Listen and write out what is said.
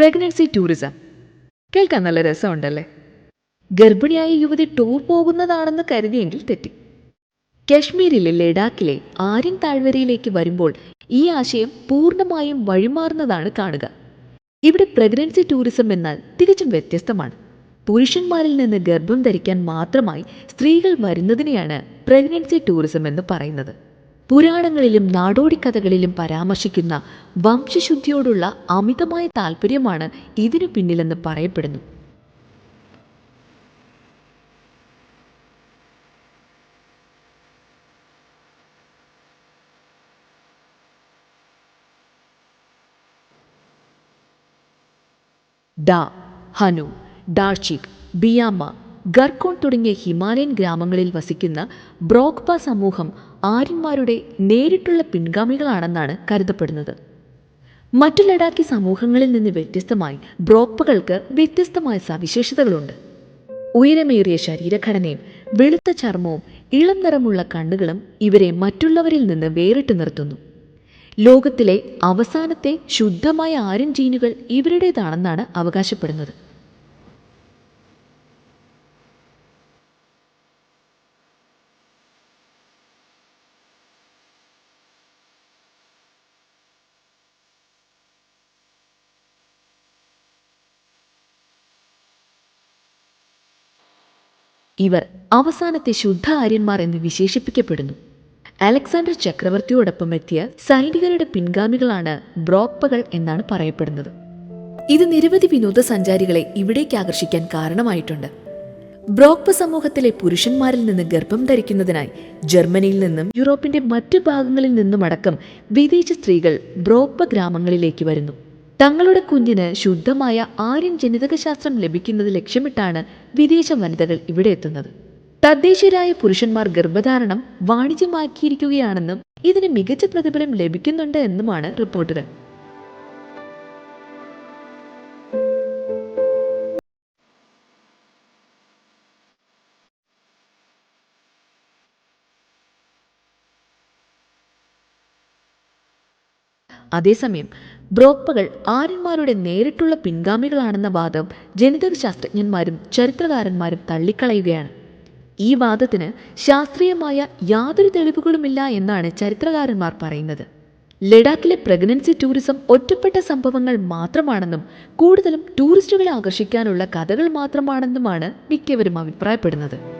Pregnancy tourism. കേൾക്കാൻ നല്ല രസമുണ്ടല്ലേ? ഗർഭിണിയായ യുവതി ടൂർ പോകുന്നതാണെന്ന് കരുതിയെങ്കിൽ തെറ്റി. കശ്മീരിലെ ലഡാക്കിലെ ആര്യൻ താഴ്വരയിലേക്ക് വരുമ്പോൾ ഈ ആശയം പൂർണമായും വഴിമാറുന്നതാണ് കാണുക. ഇവിടെ പ്രഗ്നൻസി ടൂറിസം എന്നാൽ തികച്ചും വ്യത്യസ്തമാണ്. പുരുഷന്മാരിൽ നിന്ന് ഗർഭം ധരിക്കാൻ മാത്രമായി സ്ത്രീകൾ വരുന്നതിനെയാണ് പ്രഗ്നൻസി ടൂറിസം എന്ന് പറയുന്നത്. പുരാണങ്ങളിലും നാടോടിക്കഥകളിലും പരാമർശിക്കുന്ന വംശശുദ്ധിയോടുള്ള അമിതമായ താല്പര്യമാണ് ഇതിനു പിന്നിലെന്ന് പറയപ്പെടുന്നു. ഡ ഹനു ഡാർച്ചിക് ബിയാമ ഗർക്കോൺ തുടങ്ങിയ ഹിമാലയൻ ഗ്രാമങ്ങളിൽ വസിക്കുന്ന ബ്രോക്ക്ബ സമൂഹം ആര്യന്മാരുടെ നേരിട്ടുള്ള പിൻഗാമികളാണെന്നാണ് കരുതപ്പെടുന്നത്. മറ്റു ലഡാക്കി സമൂഹങ്ങളിൽ നിന്ന് വ്യത്യസ്തമായി ബ്രോക്പകൾക്ക് വ്യത്യസ്തമായ സവിശേഷതകളുണ്ട്. ഉയരമേറിയ ശരീരഘടനയും വെളുത്ത ചർമ്മവും ഇളം നിറമുള്ള കണ്ണുകളും ഇവരെ മറ്റുള്ളവരിൽ നിന്ന് വേറിട്ട് നിർത്തുന്നു. ലോകത്തിലെ അവസാനത്തെ ശുദ്ധമായ ആര്യൻ ജീനുകൾ ഇവരുടേതാണെന്നാണ് അവകാശപ്പെടുന്നത്. ഇവർ അവസാനത്തെ ശുദ്ധ ആര്യന്മാർ എന്ന് വിശേഷിപ്പിക്കപ്പെടുന്നു. അലക്സാണ്ടർ ചക്രവർത്തിയോടൊപ്പം എത്തിയ സൈനികരുടെ പിൻഗാമികളാണ് ബ്രോക്പകൾ എന്നാണ് പറയപ്പെടുന്നത്. ഇത് നിരവധി വിനോദസഞ്ചാരികളെ ഇവിടേക്ക് ആകർഷിക്കാൻ കാരണമായിട്ടുണ്ട്. ബ്രോക്പ സമൂഹത്തിലെ പുരുഷന്മാരിൽ നിന്ന് ഗർഭം ധരിക്കുന്നതിനായി ജർമ്മനിയിൽ നിന്നും യൂറോപ്പിന്റെ മറ്റു ഭാഗങ്ങളിൽ നിന്നുമടക്കം വിദേശ സ്ത്രീകൾ ബ്രോക്പ ഗ്രാമങ്ങളിലേക്ക് വരുന്നു. തങ്ങളുടെ കുഞ്ഞിന് ശുദ്ധമായ ആര്യൻ ജനിതകശാസ്ത്രം ലഭിക്കുന്നത് ലക്ഷ്യമിട്ടാണ് വിദേശ വനിതകൾ ഇവിടെ എത്തുന്നത്. തദ്ദേശീയരായ പുരുഷന്മാർ ഗർഭധാരണം വാണിജ്യമാക്കിയിരിക്കുകയാണെന്നും ഇതിന് മികച്ച പ്രതിഫലം ലഭിക്കുന്നുണ്ട് എന്നുമാണ് റിപ്പോർട്ടുകൾ. അതേസമയം ബ്രോക്പകൾ ആര്യന്മാരുടെ നേരിട്ടുള്ള പിൻഗാമികളാണെന്ന വാദം ജനിതക ശാസ്ത്രജ്ഞന്മാരും ചരിത്രകാരന്മാരും തള്ളിക്കളയുകയാണ്. ഈ വാദത്തിന് ശാസ്ത്രീയമായ യാതൊരു തെളിവുകളുമില്ല എന്നാണ് ചരിത്രകാരന്മാർ പറയുന്നത്. ലഡാക്കിലെ പ്രഗ്നൻസി ടൂറിസം ഒറ്റപ്പെട്ട സംഭവങ്ങൾ മാത്രമാണെന്നും കൂടുതലും ടൂറിസ്റ്റുകളെ ആകർഷിക്കാനുള്ള കഥകൾ മാത്രമാണെന്നുമാണ് മിക്കവരും അഭിപ്രായപ്പെടുന്നത്.